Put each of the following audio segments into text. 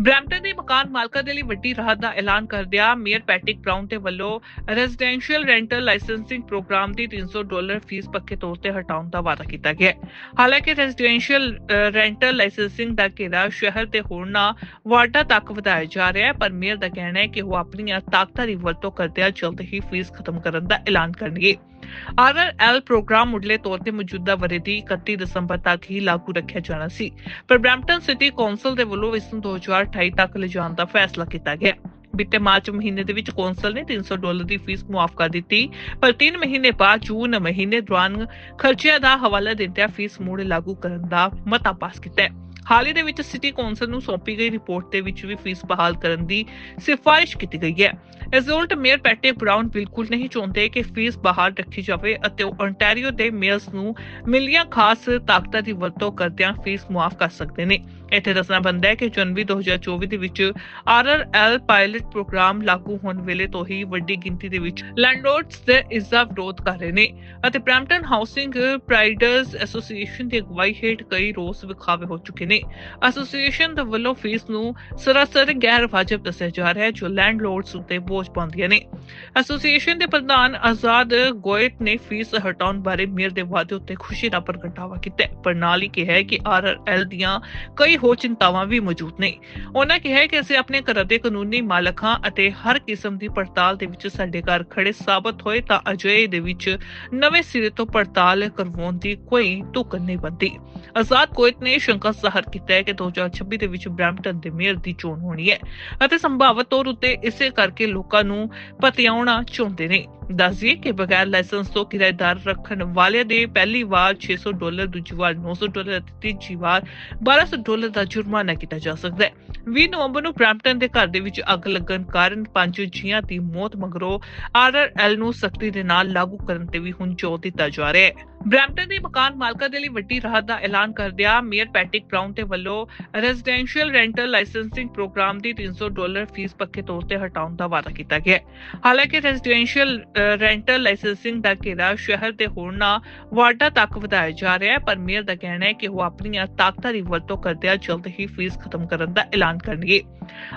Brampton ਦੇ ਮਕਾਨ ਮਾਲਕਾਂ ਦੇ ਲਈ ਵੱਡੀ ਰਾਹਤ ਦਾ ਐਲਾਨ ਕਰਦਿਆਂ ਮੇਅਰ ਪੈਟਿਕ ਬ੍ਰਾਊਨ ਦੇ ਵੱਲੋਂ ਰੈਜ਼ੀਡੈਂਸ਼ੀਅਲ ਰੈਂਟਲ ਲਾਇਸੈਂਸਿੰਗ ਪ੍ਰੋਗਰਾਮ ਦੀ 300 ਡਾਲਰ ਫੀਸ ਪੱਕੇ ਤੌਰ ਤੇ ਹਟਾਉਣ ਦਾ ਵਾਅਦਾ ਕੀਤਾ ਗਿਆ ਹੈ। ਹਾਲਾਂਕਿ ਰੈਜ਼ੀਡੈਂਸ਼ੀਅਲ ਰੈਂਟਲ ਲਾਇਸੈਂਸਿੰਗ ਦਾ ਘੇਰਾ ਸ਼ਹਿਰ ਦੇ ਹੋਰਨਾਂ ਵਾਰਡਾਂ ਤੱਕ ਵਧਾਇਆ ਜਾ ਰਿਹਾ ਹੈ, ਪਰ ਮੇਅਰ ਦਾ ਕਹਿਣਾ ਹੈ ਕਿ ਉਹ ਆਪਣੀਆਂ ਤਾਕਤਾਂ ਦੀ ਵਰਤੋਂ ਕਰਦਿਆਂ ਜਲਦ ਹੀ ਫੀਸ ਖਤਮ ਕਰਨ ਦਾ ਐਲਾਨ ਕਰਨਗੇ। ਆਰਆਰਐਲ ਪ੍ਰੋਗਰਾਮ ਮੁੱਢਲੇ ਤੌਰ ਤੇ ਮੌਜੂਦਾ ਵਰੇ ਦੀ 31 ਦਸੰਬਰ ਤੱਕ ਹੀ ਲਾਗੂ ਰੱਖਿਆ ਜਾਣਾ ਸੀ, ਪਰ ਬ੍ਰੈਂਪਟਨ ਸਿਟੀ ਕੌਂਸਲ ਦੇ ਵੱਲੋਂ ਇਸ ਨੂੰ 2028 ਤੱਕ ਲਿਜਾਣ ਦਾ ਫੈਸਲਾ ਕੀਤਾ ਗਿਆ। ਬੀਤੇ ਮਾਰਚ ਮਹੀਨੇ ਦੇ ਵਿੱਚ ਕੌਂਸਲ ਨੇ 300 ਡਾਲਰ ਦੀ ਫੀਸ ਮੁਆਫ ਕਰ ਦਿੱਤੀ, ਪਰ 3 ਮਹੀਨੇ ਬਾਅਦ ਜੂਨ ਮਹੀਨੇ ਦੌਰਾਨ ਖਰਚਿਆਂ ਦਾ ਹਵਾਲਾ ਦਿੰਦਿਆਂ ਫੀਸ ਮੁੜ ਲਾਗੂ ਕਰਨ ਦਾ ਮਤਾ ਪਾਸ ਕੀਤਾ ਹੈ। ਹਾਲ ਹੀ ਦੇ ਵਿੱਚ ਸਿਟੀ ਕੌਂਸਲ ਨੂੰ ਸੌਂਪੀ ਗਈ ਰਿਪੋਰਟ ਦੇ ਵਿੱਚ ਵੀ ਫੀਸ ਬਹਾਲ ਕਰਨ ਦੀ ਸਿਫਾਰਿਸ਼ ਕੀਤੀ ਗਈ ਹੈ। ਇਸ ਉਲਟ ਮੇਅਰ ਪੈਟੇ ਬ੍ਰਾਊਨ ਬਿਲਕੁਲ ਨਹੀਂ ਚਾਹੁੰਦੇ ਕਿ ਫੀਸ ਬਹਾਲ ਰੱਖੀ ਜਾਵੇ ਅਤੇ ਉਹ ontario ਦੇ ਮੇਅਰਸ ਨੂੰ ਮਿਲੀਆਂ ਖਾਸ ਤਾਕਤਾਂ ਦੀ ਵਰਤੋਂ ਕਰਦਿਆਂ ਫੀਸ ਮੁਆਫ ਕਰ ਸਕਦੇ ਨੇ। ਇੱਥੇ ਦੱਸਣਾ ਬੰਦਾ ਹੈ ਕਿ ਜਨਵਰੀ 2024 ਦੇ ਵਿੱਚ ਆਰਆਰਐਲ ਪਾਇਲਟ ਪ੍ਰੋਗਰਾਮ ਲਾਗੂ ਹੋਣ ਵੇਲੇ ਤੋਂ ਹੀ ਵੱਡੀ ਗਿਣਤੀ ਦੇ ਵਿੱਚ ਲੈਂਡਲੋਰਡਸ ਦੇ ਇਸ ਦਾ ਵਿਰੋਧ ਕਰ ਰਹੇ ਨੇ ਅਤੇ ਬ੍ਰੈਂਪਟਨ ਹਾਊਸਿੰਗ ਪ੍ਰਾਈਡਰਸ ਐਸੋਸੀਏਸ਼ਨ ਦੀ ਅਗਵਾਈ ਹੇਠ ਕਈ ਰੋਸ ਵਿਖਾਵੇ ਹੋ ਚੁੱਕੇ ਨੇ। ਐਸੋਸੀਏਸ਼ਨ ਦੇ ਵੱਲੋਂ ਫੀਸ ਨੂੰ ਸਰਾਸਰ ਗੈਰ ਵਾਜਬ ਦੱਸਿਆ ਜਾ ਰਿਹਾ ਹੈ, ਜੋ ਲੈਂਡਲੋਰਡਸ ਉੱਤੇ ਬੋਝ ਪਾਉਂਦੀਆਂ ਨੇ। ਐਸੋਸੀਏਸ਼ਨ ਦੇ ਪ੍ਰਧਾਨ ਆਜ਼ਾਦ ਗੋਇਤ ਨੇ ਫੀਸ ਹਟਾਉਣ ਬਾਰੇ ਮੇਅਰ ਦੇ ਵਾਅਦੇ ਉੱਤੇ ਖੁਸ਼ੀ ਦਾ ਪ੍ਰਗਟਾਵਾ ਕੀਤਾ ਪਰ ਨਾਲ ਹੀ ਕਿਹਾ ਕਿ ਆਰਆਰਐਲ ਦੀਆਂ ਕਈ ਹੋਰ ਚਿੰਤਾਵਾਂ ਵੀ ਮੌਜੂਦ ਨੇ। ਉਹਨਾਂ ਕਿਹਾ ਕਿ ਅਸੀਂ ਆਪਣੇ ਘਰਾਂ ਦੇ ਕਾਨੂੰਨੀ ਮਾਲਕ ਅਤੇ ਹਰ ਕਿਸਮ ਦੀ ਪੜਤਾਲ ਦੇ ਵਿੱਚ ਸਾਡੇ ਘਰ ਖੜੇ ਸਾਬਤ ਹੋਏ ਤਾਂ ਅਜੇ ਦੇ ਵਿੱਚ ਨਵੇਂ ਸਿਰੇ ਤੋਂ ਪੜਤਾਲ ਕਰਵਾਉਣ ਦੀ ਕੋਈ ਤੁਕ ਨਹੀਂ ਬੰਦੀ ਆਜ਼ਾਦ ਕੋਇਤ ਨੇ ਸ਼ੰਕਾ ਜ਼ਾਹਰ ਕੀਤਾ ਹੈ ਕਿ 2026 ਦੇ ਵਿੱਚ ਬ੍ਰੈਂਪਟਨ ਦੇ ਮੇਅਰ ਦੀ ਚੋਣ ਹੋਣੀ ਹੈ ਅਤੇ ਸੰਭਾਵਤ ਤੌਰ ਉੱਤੇ ਇਸੇ ਕਰਕੇ ਲੋਕਾਂ ਨੂੰ ਪਤਿਆਉਣਾ ਚਾਹੁੰਦੇ ਨੇ। ਦੱਸਿਏ ਕਿ ਬਗੈਰ ਲਾਇਸੈਂਸ ਤੋਂ ਕਿਰਾਏਦਾਰ ਰੱਖਣ ਵਾਲਿਆਂ ਦੇ ਪਹਿਲੀ ਵਾਰ 600 ਡਾਲਰ, ਦੂਜੀ ਵਾਰ 900 ਡਾਲਰ ਅਤੇ ਤੀਜੀ ਵਾਰ 1200 ਡਾਲਰ ਦਾ ਜੁਰਮਾਨਾ ਕੀਤਾ ਜਾ ਸਕਦਾ ਹੈ। 20 ਨਵੰਬਰ ਨੂੰ ਬ੍ਰੈਂਪਟਨ ਦੇ ਘਰ ਦੇ ਵਿੱਚ ਅੱਗ ਲੱਗਣ ਕਾਰਨ ਪੰਜ ਜੀਆਂ ਦੀ ਮੌਤ ਮਗਰੋਂ ਆਰਆਰਐਲ ਨੂੰ ਸਖਤੀ ਦੇ ਨਾਲ ਲਾਗੂ ਕਰਨ ਤੇ ਵੀ ਹੁਣ ਜ਼ੋਰ ਦਿੱਤਾ ਜਾ ਰਿਹਾ ਹੈ। ਬ੍ਰੈਂਪਟਨ ਦੇ ਮਕਾਨ ਮਾਲਕਾਂ ਦੇ ਲਈ ਵੱਡੀ ਰਾਹਤ ਦਾ ਐਲਾਨ ਕਰਦਿਆਂ ਮੇਅਰ ਪੈਟਿਕ ਬ੍ਰਾਊਨ ਦੇ ਵੱਲੋਂ ਰੈਜ਼ੀਡੈਂਸ਼ੀਅਲ ਰੈਂਟਲ ਲਾਇਸੈਂਸਿੰਗ ਪ੍ਰੋਗਰਾਮ ਦੀ 300 ਡਾਲਰ ਫੀਸ ਪੱਕੇ ਤੌਰ ਤੇ ਹਟਾਉਣ ਦਾ ਵਾਅਦਾ ਕੀਤਾ ਗਿਆ ਹੈ। ਹਾਲਾਂਕਿ ਰੈਜ਼ੀਡੈਂਸ਼ੀਅਲ ਰੈਂਟਲ ਲਾਇਸੈਂਸਿੰਗ ਦਾ ਘੇਰਾ ਸ਼ਹਿਰ ਦੇ ਹੋਰਨਾਂ ਵਾਰਡਾਂ ਤੱਕ ਵਧਾਇਆ ਜਾ ਰਿਹਾ ਹੈ, ਪਰ ਮੇਅਰ ਦਾ ਕਹਿਣਾ ਹੈ ਕਿ ਉਹ ਆਪਣੀਆਂ ਤਾਕਤਾਂ ਦੀ ਵਰਤੋਂ ਕਰਦਿਆਂ ਜਲਦ ਹੀ ਫੀਸ ਖਤਮ ਕਰਨ ਦਾ ਐਲਾਨ ਕਰਨਗੇ।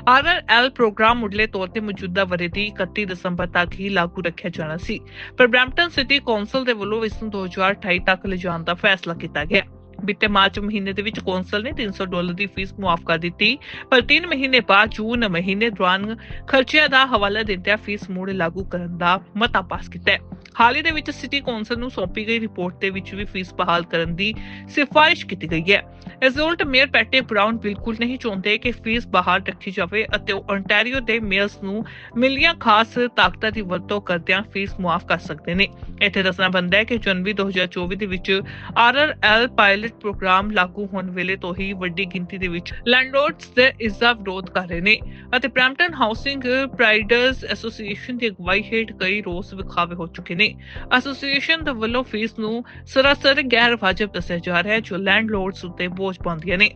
ਆਰਆਰਐਲ ਪ੍ਰੋਗਰਾਮ ਮੁੱਢਲੇ ਤੌਰ ਤੇ ਮੌਜੂਦਾ ਵਰੇ ਦੀ 31 ਦਸੰਬਰ ਤੱਕ ਹੀ ਲਾਗੂ ਰੱਖਿਆ ਜਾਣਾ ਸੀ, ਪਰ ਬ੍ਰੈਂਪਟਨ ਸਿਟੀ ਕੌਂਸਲ ਦੇ ਵੱਲੋਂ ਇਸ ਨੂੰ 2028 ਤੱਕ ਲਿਜਾਣ ਦਾ ਫੈਸਲਾ ਕੀਤਾ ਗਿਆ। ਬੀਤੇ ਮਾਰਚ ਮਹੀਨੇ ਦੇ ਵਿੱਚ ਕੌਂਸਲ ਨੇ 300 ਡਾਲਰ ਦੀ ਫੀਸ ਮੁਆਫ ਕਰ ਦਿੱਤੀ, ਪਰ 3 ਮਹੀਨੇ ਬਾਅਦ ਜੂਨ ਮਹੀਨੇ ਦੌਰਾਨ ਖਰਚਿਆਂ ਦਾ ਹਵਾਲਾ ਦਿੰਦਿਆਂ ਫੀਸ ਮੁੜ ਲਾਗੂ ਕਰਨ ਦਾ ਮਤਾ ਪਾਸ ਕੀਤਾ ਹਾਲ ਹੀ ਦੇ ਵਿੱਚ ਸਿਟੀ ਕੌਂਸਲ ਨੂੰ ਸੌਂਪੀ ਗਈ ਰਿਪੋਰਟ ਦੇ ਵਿੱਚ ਵੀ ਫੀਸ ਬਹਾਲ ਕਰਨ ਦੀ ਸਿਫਾਰਿਸ਼ ਕੀਤੀ ਗਈ ਹੈ। ਇਸ ਉਲਟ ਮੇਅਰ ਪੈਟੇ ਬ੍ਰਾਊਨ ਬਿਲਕੁਲ ਨਹੀਂ ਚਾਹੁੰਦੇ ਕਿ ਫੀਸ ਬਾਹਰ ਰੱਖੀ ਜਾਵੇ ਅਤੇ ਉਹ ontario ਦੇ ਮੇਅਰਸ ਨੂੰ ਮਿਲੀਆਂ ਖਾਸ ਤਾਕਤਾਂ ਦੀ ਵਰਤੋਂ ਕਰਦਿਆਂ ਫੀਸ ਮੁਆਫ ਕਰ ਸਕਦੇ ਨੇ। ਇੱਥੇ ਦੱਸਣਾ ਬੰਦਾ ਹੈ ਕਿ ਜਨਵਰੀ 2024 ਦੇ ਵਿੱਚ ਆਰਆਰਐਲ ਪਾਇਲਟ ਪ੍ਰੋਗਰਾਮ ਲਾਗੂ ਹੋਣ ਵੇਲੇ ਤੋਂ ਹੀ ਵੱਡੀ ਗਿਣਤੀ ਦੇ ਵਿੱਚ ਲੈਂਡਲੋਰਡਸ ਦੇ ਇਸ ਦਾ ਵਿਰੋਧ ਕਰ ਰਹੇ ਨੇ ਅਤੇ ਬ੍ਰੈਂਪਟਨ ਹਾਊਸਿੰਗ ਪ੍ਰਾਈਡਰਸ ਐਸੋਸੀਏਸ਼ਨ ਦੀ ਅਗਵਾਈ ਹੇਠ ਕਈ ਰੋਸ ਵਿਖਾਵੇ ਹੋ ਚੁੱਕੇ ਨੇ। ਐਸੋਸੀਏਸ਼ਨ ਦੇ ਵੱਲੋਂ ਫੀਸ ਨੂੰ ਸਰਾਸਰ ਗੈਰ ਵਾਜਬ ਦੱਸਿਆ ਜਾ ਰਿਹਾ ਹੈ, ਜੋ ਲੈਂਡਲੋਰਡਸ ਉੱਤੇ ਬੋਝ ਪਾਉਂਦੀਆਂ ਨੇ।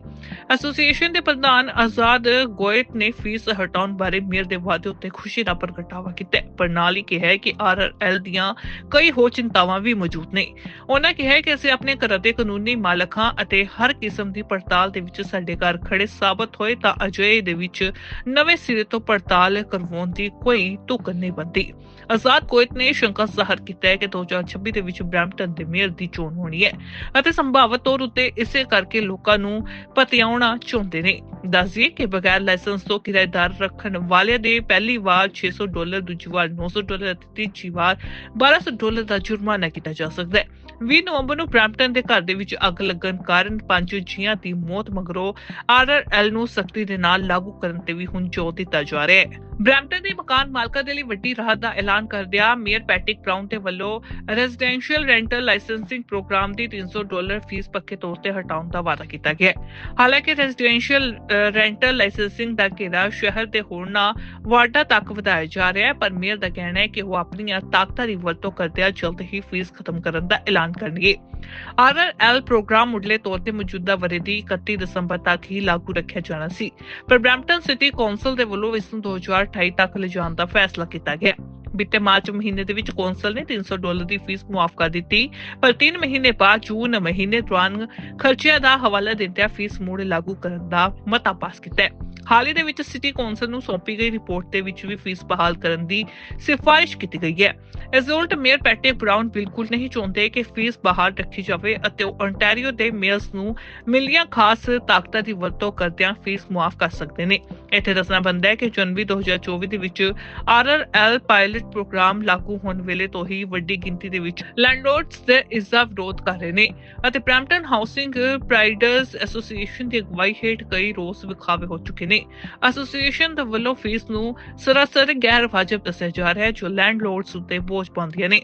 ਐਸੋਸੀਏਸ਼ਨ ਦੇ ਪ੍ਰਧਾਨ ਆਜ਼ਾਦ ਗੋਇਟ ਨੇ ਫੀਸ ਹਟਾਉਣ ਬਾਰੇ ਮੇਅਰ ਦੇ ਵਾਅਦੇ ਉੱਤੇ ਖੁਸ਼ੀ ਦਾ ਪ੍ਰਗਟਾਵਾ ਕੀਤਾ ਪਰ ਨਾਲ ਹੀ ਕਿਹਾ ਹੈ ਕਿ ਆਰਆਰਐਲ ਦੀਆਂ ਕਈ ਹੋਰ ਚਿੰਤਾਵਾਂ ਵੀ ਮੌਜੂਦ ਨੇ। ਉਹਨਾਂ ਕਿਹਾ ਕਿ ਅਸੀਂ ਆਪਣੇ ਘਰਾਂ ਦੇ ਕਾਨੂੰਨੀ ਮਾਲਕ ਹਾਂ ਅਤੇ ਹਰ ਕਿਸਮ ਦੀ ਪੜਤਾਲ ਦੇ ਵਿੱਚ ਸਾਡੇ ਘਰ ਖੜੇ ਸਾਬਤ ਹੋਏ ਤਾਂ ਅਜੇ ਦੇ ਵਿੱਚ ਨਵੇਂ ਸਿਰੇ ਤੋਂ ਪੜਤਾਲ ਕਰਵਾਉਣ ਦੀ ਕੋਈ ਤੁਕ ਨਹੀਂ ਬੰਦੀ ਆਜ਼ਾਦ ਕੋਇਤ ਨੇ ਸ਼ੰਕਾ ਜ਼ਾਹਰ ਕੀਤਾ ਹੈ ਕਿ 2026 ਦੇ ਵਿੱਚ ਬ੍ਰੈਂਪਟਨ ਦੇ ਮੇਅਰ ਦੀ ਚੋਣ ਹੋਣੀ ਹੈ ਅਤੇ ਸੰਭਾਵਤ ਤੌਰ ਉੱਤੇ ਇਸੇ ਕਰਕੇ ਲੋਕਾਂ ਨੂੰ ਪਤਿਆਉਣਾ ਚਾਹੁੰਦੇ ਨੇ। ਦੱਸਿਏ ਕਿ ਬਗੈਰ ਲਾਇਸੈਂਸ ਤੋਂ ਕਿਰਾਏਦਾਰ ਰੱਖਣ ਵਾਲਿਆਂ ਦੇ ਪਹਿਲੀ ਵਾਰ 600 ਡਾਲਰ, ਦੂਜੀ ਵਾਰ 900 ਡਾਲਰ ਅਤੇ ਤੀਜੀ ਵਾਰ 1200 ਡਾਲਰ ਦਾ ਜੁਰਮਾਨਾ ਕੀਤਾ ਜਾ ਸਕਦਾ ਹੈ। 20 ਨਵੰਬਰ ਨੂੰ ਬ੍ਰੈਂਪਟਨ ਦੇ ਘਰ ਦੇ ਵਿੱਚ ਅੱਗ ਲੱਗ ਲੱਗਣ ਕਾਰਨ ਪੰਜ ਜੀਆਂ ਦੀ ਮੌਤ ਮਗਰੋਂ ਆਰਆਰਐਲ ਨੂੰ ਸਖਤੀ ਦੇ ਨਾਲ ਲਾਗੂ ਕਰਨ ਤੇ ਵੀ ਹੁਣ ਜ਼ੋਰ ਦਿੱਤਾ ਜਾ ਰਿਹਾ ਹੈ। ਬ੍ਰੈਂਪਟਨ ਦੇ ਮਕਾਨ ਮਾਲਕਾਂ ਦੇ ਲਈ ਵੱਡੀ ਰਾਹਤ ਦਾ ਐਲਾਨ ਕਰਦਿਆਂ ਮੇਅਰ ਪੈਟਿਕ ਬ੍ਰਾਊਨ ਦੇ ਵੱਲੋਂ ਰੈਜ਼ੀਡੈਂਸ਼ੀਅਲ ਰੈਂਟਲ ਲਾਇਸੈਂਸਿੰਗ ਪ੍ਰੋਗਰਾਮ ਦੀ 300 ਡਾਲਰ ਫੀਸ ਪੱਕੇ ਤੌਰ ਤੇ ਹਟਾਉਣ ਦਾ ਵਾਅਦਾ ਕੀਤਾ ਗਿਆ ਹੈ। ਹਾਲਾਂਕਿ ਰੈਜ਼ੀਡੈਂਸ਼ੀਅਲ ਰੈਂਟਲ ਲਾਇਸੈਂਸਿੰਗ ਦਾ ਘੇਰਾ ਸ਼ਹਿਰ ਦੇ ਹੋਰਨਾਂ ਵਾਰਡਾਂ ਤੱਕ ਵਧਾਇਆ ਜਾ ਰਿਹਾ ਹੈ, ਪਰ ਮੇਅਰ ਦਾ ਕਹਿਣਾ ਹੈ ਕਿ ਉਹ ਆਪਣੀਆਂ ਤਾਕਤਾਂ ਦੀ ਵਰਤੋਂ ਕਰਦਿਆਂ ਜਲਦ ਹੀ ਫੀਸ ਖਤਮ ਕਰਨ ਦਾ ਐਲਾਨ ਕਰਨਗੇ। ਆਰਆਰਐਲ ਪ੍ਰੋਗਰਾਮ ਮੁੱਢਲੇ ਤੌਰ ਤੇ ਮੌਜੂਦਾ ਵਰੇ ਦੀ 31 ਦਸੰਬਰ ਤੱਕ ਹੀ ਲਾਗੂ ਰੱਖਿਆ ਜਾਣਾ ਸੀ। ਪਰ ਬ੍ਰੈਂਪਟਨ ਸਿਟੀ ਕੌਂਸਲ ਦੇ ਵੱਲੋਂ ਇਸ ਨੂੰ 2028 ਤੱਕ ਲਿਜਾਣ ਦਾ ਫੈਸਲਾ ਕੀਤਾ ਗਿਆ। ਬੀਤੇ ਮਾਰਚ ਮਹੀਨੇ ਦੇ ਵਿੱਚ ਕੌਂਸਲ ਨੇ 300 ਡਾਲਰ ਦੀ ਫੀਸ ਮੁਆਫ ਕਰ ਦਿੱਤੀ, ਪਰ 3 ਮਹੀਨੇ ਬਾਅਦ ਜੂਨ ਮਹੀਨੇ ਦੌਰਾਨ ਖਰਚਿਆਂ ਦਾ ਹਵਾਲਾ ਦਿੰਦਿਆਂ ਫੀਸ ਮੁੜ ਲਾਗੂ ਕਰਨ ਦਾ ਮਤਾ ਪਾਸ ਕੀਤਾ ਹੈ। ਹਾਲ ਹੀ ਦੇ ਵਿੱਚ ਸਿਟੀ ਕੌਂਸਲ ਨੂੰ ਸੌਂਪੀ ਗਈ ਰਿਪੋਰਟ ਦੇ ਵਿੱਚ ਵੀ ਫੀਸ ਬਹਾਲ ਕਰਨ ਦੀ ਸਿਫਾਰਿਸ਼ ਕੀਤੀ ਗਈ ਹੈ। ਇਸ ਉਲਟ ਮੇਅਰ ਪੈਟੇ ਬ੍ਰਾਊਨ ਬਿਲਕੁਲ ਨਹੀਂ ਚਾਹੁੰਦੇ ਕਿ ਫੀਸ ਬਹਾਲ ਰੱਖੀ ਜਾਵੇ ਅਤੇ ਉਹ ontario ਦੇ ਮੇਅਰਸ ਨੂੰ ਮਿਲੀਆਂ ਖਾਸ ਤਾਕਤਾਂ ਦੀ ਵਰਤੋਂ ਕਰਦਿਆਂ ਫੀਸ ਮੁਆਫ ਕਰ ਸਕਦੇ ਨੇ। ਇੱਥੇ ਦੱਸਣਾ ਬੰਦਾ ਹੈ ਕਿ ਜਨਵਰੀ 2024 ਦੇ ਵਿੱਚ ਆਰਆਰਐਲ ਪਾਇਲਟ ਪ੍ਰੋਗਰਾਮ ਲਾਗੂ ਹੋਣ ਵੇਲੇ ਤੋਂ ਹੀ ਵੱਡੀ ਗਿਣਤੀ ਦੇ ਵਿੱਚ ਲੈਂਡਲੋਰਡਸ ਦੇ ਇਸ ਦਾ ਵਿਰੋਧ ਕਰ ਰਹੇ ਨੇ ਅਤੇ ਬ੍ਰੈਂਪਟਨ ਹਾਊਸਿੰਗ ਪ੍ਰਾਈਡਰਸ ਐਸੋਸੀਏਸ਼ਨ ਦੀ ਅਗਵਾਈ ਹੇਠ ਕਈ ਰੋਸ ਵਿਖਾਵੇ ਹੋ ਚੁੱਕੇ ਨੇ। ਐਸੋਸੀਏਸ਼ਨ ਦੇ ਵੱਲੋਂ ਫੀਸ ਨੂੰ ਸਰਾਸਰ ਗੈਰ ਵਾਜਬ ਦੱਸਿਆ ਜਾ ਰਿਹਾ ਹੈ, ਜੋ ਲੈਂਡਲੋਰਡਸ ਉੱਤੇ ਬੋਝ ਪਾਉਂਦੀਆਂ ਨੇ।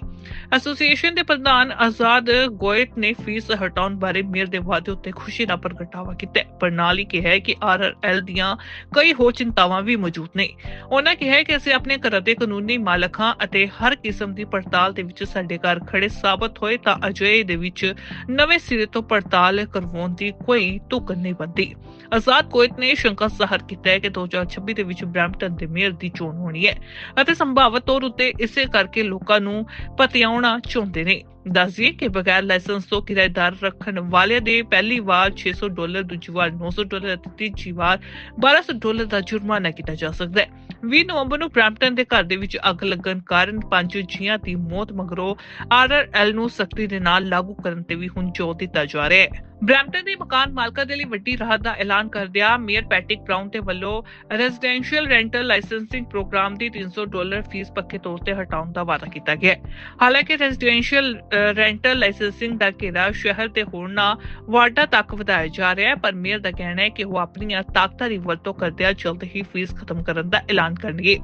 ਐਸੋਸੀਏਸ਼ਨ ਦੇ ਪ੍ਰਧਾਨ ਆਜ਼ਾਦ ਗੋਇਟ ਨੇ ਫੀਸ ਹਟਾਉਣ ਬਾਰੇ ਮੇਅਰ ਦੇ ਵਾਅਦੇ ਉੱਤੇ ਖੁਸ਼ੀ ਦਾ ਪ੍ਰਗਟਾਵਾ ਕੀਤਾ ਪਰ ਨਾਲ ਹੀ ਕਿਹਾ ਕਿ ਆਰਆਰਐਲ ਦੀਆਂ ਕਈ ਹੋਰ ਚਿੰਤਾਵਾਂ ਵੀ ਮੌਜੂਦ ਨੇ। ਉਹਨਾਂ ਕਿਹਾ ਕਿ ਅਸੀਂ ਆਪਣੇ ਘਰਾਂ ਦੇ ਕਾਨੂੰਨੀ ਮਾਲਕਾਂ ਅਤੇ ਹਰ ਕਿਸਮ ਦੀ ਪੜਤਾਲ ਦੇ ਵਿੱਚ ਸਾਡੇ ਘਰ ਖੜੇ ਸਾਬਤ ਹੋਏ ਤਾਂ ਅਜਿਹੇ ਦੇ ਵਿੱਚ ਨਵੇਂ ਸਿਰੇ ਤੋਂ ਪੜਤਾਲ ਕਰਵਾਉਣ ਦੀ ਕੋਈ ਤੁਕ ਨਹੀਂ ਬਣਦੀ। ਆਜ਼ਾਦ ਕੋਇਤ ਨੇ ਸ਼ੰਕਾ ਜ਼ਾਹਰ ਕੀਤਾ ਹੈ ਕਿ 2026 ਦੇ ਵਿੱਚ ਬ੍ਰੈਂਪਟਨ ਦੇ ਮੇਅਰ ਦੀ ਚੋਣ ਹੋਣੀ ਹੈ ਅਤੇ ਸੰਭਾਵਤ ਤੌਰ ਉੱਤੇ ਇਸੇ ਕਰਕੇ ਲੋਕਾਂ ਨੂੰ ਪਤਿਆਉਣਾ ਚਾਹੁੰਦੇ ਨੇ। ਦੱਸਦੀਏ ਕਿ ਬਗੈਰ ਲਾਇਸੈਂਸ ਤੋਂ ਕਿਰਾਏਦਾਰ ਰੱਖਣ ਵਾਲਿਆਂ ਦੇ ਪਹਿਲੀ ਵਾਰ 600 ਡਾਲਰ, ਦੂਜੀ ਵਾਰ 900 ਡਾਲਰ ਅਤੇ ਤੀਜੀ ਵਾਰ 1200 ਡਾਲਰ ਦਾ ਜੁਰਮਾਨਾ ਕੀਤਾ ਜਾ ਸਕਦਾ ਹੈ। 20 ਨਵੰਬਰ ਨੂੰ ਬ੍ਰੈਂਪਟਨ ਦੇ ਘਰ ਦੇ ਵਿੱਚ ਅੱਗ ਲੱਗਣ ਕਾਰਨ ਪੰਜ ਜੀਆਂ ਦੀ ਮੌਤ ਮਗਰੋਂ ਆਰਆਰਐਲ ਨੂੰ ਸਖਤੀ ਦੇ ਨਾਲ ਲਾਗੂ ਕਰਨ ਤੇ ਵੀ ਹੁਣ ਜ਼ੋਰ ਦਿੱਤਾ ਜਾ ਰਿਹਾ ਹੈ। ਬ੍ਰੈਂਪਟਨ ਦੇ ਮਕਾਨ ਮਾਲਕਾਂ ਦੇ ਲਈ ਵੱਡੀ ਰਾਹਤ ਦਾ ਐਲਾਨ ਕਰਦਿਆਂ ਮੇਅਰ ਪੈਟਿਕ ਬ੍ਰਾਊਨ ਦੇ ਵੱਲੋਂ ਰੈਜ਼ੀਡੈਂਸ਼ੀਅਲ ਰੈਂਟਲ ਲਾਇਸੈਂਸਿੰਗ ਪ੍ਰੋਗਰਾਮ ਦੀ 300 ਡਾਲਰ ਫੀਸ ਪੱਕੇ ਤੌਰ ਤੇ ਹਟਾਉਣ ਦਾ ਵਾਅਦਾ ਕੀਤਾ ਗਿਆ ਹੈ। ਹਾਲਾਂਕਿ ਰੈਜ਼ੀਡੈਂਸ਼ੀਅਲ ਰੈਂਟਲ ਲਾਇਸੈਂਸਿੰਗ ਦਾ ਘੇਰਾ ਸ਼ਹਿਰ ਦੇ ਹੋਰਨਾਂ ਵਾਰਡਾਂ ਤੱਕ ਵਧਾਇਆ ਜਾ ਰਿਹਾ ਹੈ, ਪਰ ਮੇਅਰ ਦਾ ਕਹਿਣਾ ਹੈ ਕਿ ਉਹ ਆਪਣੀਆਂ ਤਾਕਤਾਂ ਦੀ ਵਰਤੋਂ ਕਰਦਿਆਂ ਜਲਦ ਹੀ ਫੀਸ ਖਤਮ ਕਰਨ ਦਾ ਐਲਾਨ ਕਰਨਗੇ।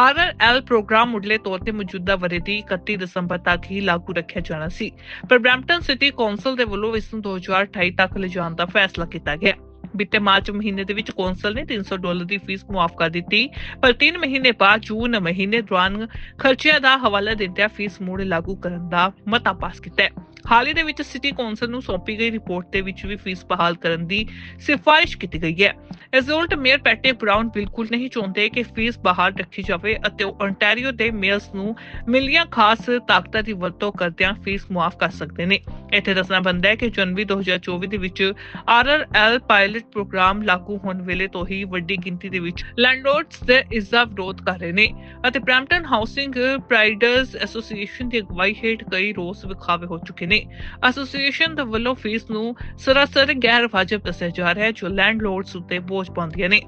ਆਰਆਰਐਲ ਪ੍ਰੋਗਰਾਮ ਮੁੱਢਲੇ ਤੌਰ ਤੇ ਮੌਜੂਦਾ ਵਰ੍ਹੇ ਦੀ 31 ਦਸੰਬਰ ਤੱਕ ਹੀ ਲਾਗੂ ਰੱਖਿਆ ਜਾਣਾ ਸੀ, ਪਰ ਬ੍ਰੈਂਪਟਨ ਸਿਟੀ ਕੌਂਸਲ ਦੇ ਵੱਲੋਂ ਇਸ ਨੂੰ 2028 ਤੱਕ ਲਿਜਾਣ ਦਾ ਫੈਸਲਾ ਕੀਤਾ ਗਿਆ। ਬੀਤੇ ਮਾਰਚ ਮਹੀਨੇ ਦੇ ਵਿੱਚ ਕੌਂਸਲ ਨੇ 300 ਡਾਲਰ ਦੀ ਫੀਸ ਮੁਆਫ ਕਰ ਦਿੱਤੀ, ਪਰ 3 ਮਹੀਨੇ ਬਾਅਦ ਜੂਨ ਮਹੀਨੇ ਦੌਰਾਨ ਖਰਚਿਆਂ ਦਾ ਹਵਾਲਾ ਦਿੰਦਿਆਂ ਫੀਸ ਮੁੜ ਲਾਗੂ ਕਰਨ ਦਾ ਮਤਾ ਪਾਸ ਕੀਤਾ ਹੈ। ਹਾਲ ਹੀ ਦੇ ਵਿੱਚ ਸਿਟੀ ਕੌਂਸਲ ਨੂੰ ਸੌਂਪੀ ਗਈ ਰਿਪੋਰਟ ਦੇ ਵਿੱਚ ਵੀ ਫੀਸ ਬਹਾਲ ਕਰਨ ਦੀ ਸਿਫਾਰਿਸ਼ ਕੀਤੀ ਗਈ ਹੈ। ਇਸ ਉਲਟ ਮੇਅਰ ਪੈਟੇ ਬ੍ਰਾਊਨ ਬਿਲਕੁਲ ਨਹੀਂ ਚਾਹੁੰਦੇ ਕਿ ਫੀਸ ਬਾਹਰ ਰੱਖੀ ਜਾਵੇ ਅਤੇ ਉਹ ontario ਦੇ ਮੇਅਰਸ ਨੂੰ ਮਿਲੀਆਂ ਖਾਸ ਤਾਕਤਾਂ ਦੀ ਵਰਤੋਂ ਕਰਦਿਆਂ ਫੀਸ ਮੁਆਫ ਕਰ ਸਕਦੇ ਨੇ। ਇੱਥੇ ਦੱਸਣਾ ਬੰਦਾ ਹੈ ਕਿ ਜਨਵਰੀ 2024 ਦੇ ਵਿੱਚ ਆਰਆਰਐਲ ਪਾਇਲਟ ਪ੍ਰੋਗਰਾਮ ਲਾਗੂ ਹੋਣ ਵੇਲੇ ਤੋਂ ਹੀ ਵੱਡੀ ਗਿਣਤੀ ਦੇ ਵਿੱਚ ਲੈਂਡਲੋਰਡਸ ਦੇ ਇਸ ਦਾ ਵਿਰੋਧ ਕਰ ਰਹੇ ਨੇ ਅਤੇ ਬ੍ਰੈਂਪਟਨ ਹਾਊਸਿੰਗ ਪ੍ਰਾਈਡਰਸ ਐਸੋਸੀਏਸ਼ਨ ਦੀ ਅਗਵਾਈ ਹੇਠ ਕਈ ਰੋਸ ਵਿਖਾਵੇ ਹੋ ਚੁੱਕੇ ਨੇ। ਐਸੋਸੀਏਸ਼ਨ ਦੇ ਵੱਲੋਂ ਫੀਸ ਨੂੰ ਸਰਾਸਰ ਗੈਰ ਵਾਜਬ ਦੱਸਿਆ ਜਾ ਰਿਹਾ ਹੈ, ਜੋ ਲੈਂਡਲੋਰਡਸ ਉੱਤੇ ਬੋਝ ਪਾਉਂਦੀਆਂ ਨੇ।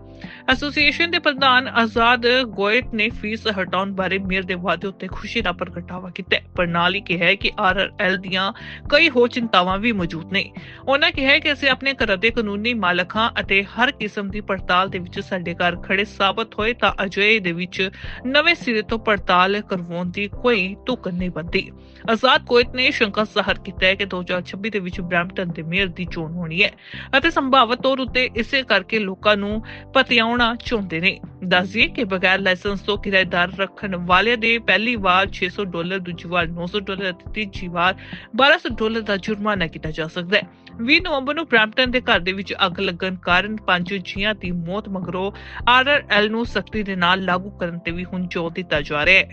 ਐਸੋਸੀਏਸ਼ਨ ਦੇ ਪ੍ਰਧਾਨ ਆਜ਼ਾਦ ਗੋਇਟ ਨੇ ਫੀਸ ਹਟਾਉਣ ਬਾਰੇ ਮੇਅਰ ਦੇ ਵਾਅਦੇ ਉੱਤੇ ਖੁਸ਼ੀ ਦਾ ਪ੍ਰਗਟਾਵਾ ਕੀਤਾ ਹੈ, ਪਰ ਨਾਲ ਹੀ ਕਿਹਾ ਹੈ ਕਿ ਆਰਆਰਐਲ ਦੀਆਂ ਕਈ ਹੋਰ ਚਿੰਤਾਵਾਂ ਵੀ ਮੌਜੂਦ ਨੇ। ਉਹਨਾਂ ਕਿਹਾ ਕਿ ਅਸੀਂ ਆਪਣੇ ਘਰਾਂ ਦੇ ਕਾਨੂੰਨੀ ਮਾਲਕ ਹਾਂ ਅਤੇ ਹਰ ਕਿਸਮ ਦੀ ਪੜਤਾਲ ਦੇ ਵਿੱਚ ਸਾਡੇ ਘਰ ਖੜੇ ਸਾਬਤ ਹੋਏ ਤਾਂ ਅਜਿਹੇ ਦੇ ਵਿੱਚ ਨਵੇਂ ਸਿਰੇ ਤੋਂ ਪੜਤਾਲ ਕਰਵਾਉਣ ਦੀ ਕੋਈ ਤੁਕ ਨਹੀਂ ਬਣਦੀ। ਆਜ਼ਾਦ ਕੋਇਤ ਨੇ ਸ਼ੰਕਾ ਜ਼ਾਹਰ ਕੀਤਾ ਹੈ ਕਿ 2026 ਦੇ ਵਿੱਚ ਬ੍ਰੈਂਪਟਨ ਦੇ ਮੇਅਰ ਦੀ ਚੋਣ ਹੋਣੀ ਹੈ ਅਤੇ ਸੰਭਾਵਤ ਤੌਰ ਉੱਤੇ ਇਸੇ ਕਰਕੇ ਲੋਕਾਂ ਨੂੰ ਪਤਿਆਉਣਾ ਚਾਹੁੰਦੇ ਨੇ। ਦੱਸਦੀਏ ਕਿ ਬਗੈਰ ਲਾਇਸੈਂਸ ਤੋਂ ਕਿਰਾਏਦਾਰ ਰੱਖਣ ਵਾਲਿਆਂ ਦੇ ਪਹਿਲੀ ਵਾਰ 600 ਡਾਲਰ, ਦੂਜੀ ਵਾਰ 900 ਡਾਲਰ ਅਤੇ ਤੀਜੀ ਵਾਰ 1200 ਡਾਲਰ ਦਾ ਜੁਰਮਾਨਾ ਕੀਤਾ ਜਾ ਸਕਦਾ ਹੈ। 20 ਨਵੰਬਰ ਨੂੰ ਬ੍ਰੈਂਪਟਨ ਦੇ ਘਰ ਦੇ ਵਿੱਚ ਅੱਗ ਲੱਗਣ ਕਾਰਨ ਪੰਜ ਜੀਆਂ ਦੀ ਮੌਤ ਮਗਰੋਂ ਆਰਆਰਐਲ ਨੂੰ ਸਖਤੀ ਦੇ ਨਾਲ ਲਾਗੂ ਕਰਨ ਤੇ ਵੀ ਹੁਣ ਜ਼ੋਰ ਦਿੱਤਾ ਜਾ ਰਿਹਾ ਹੈ।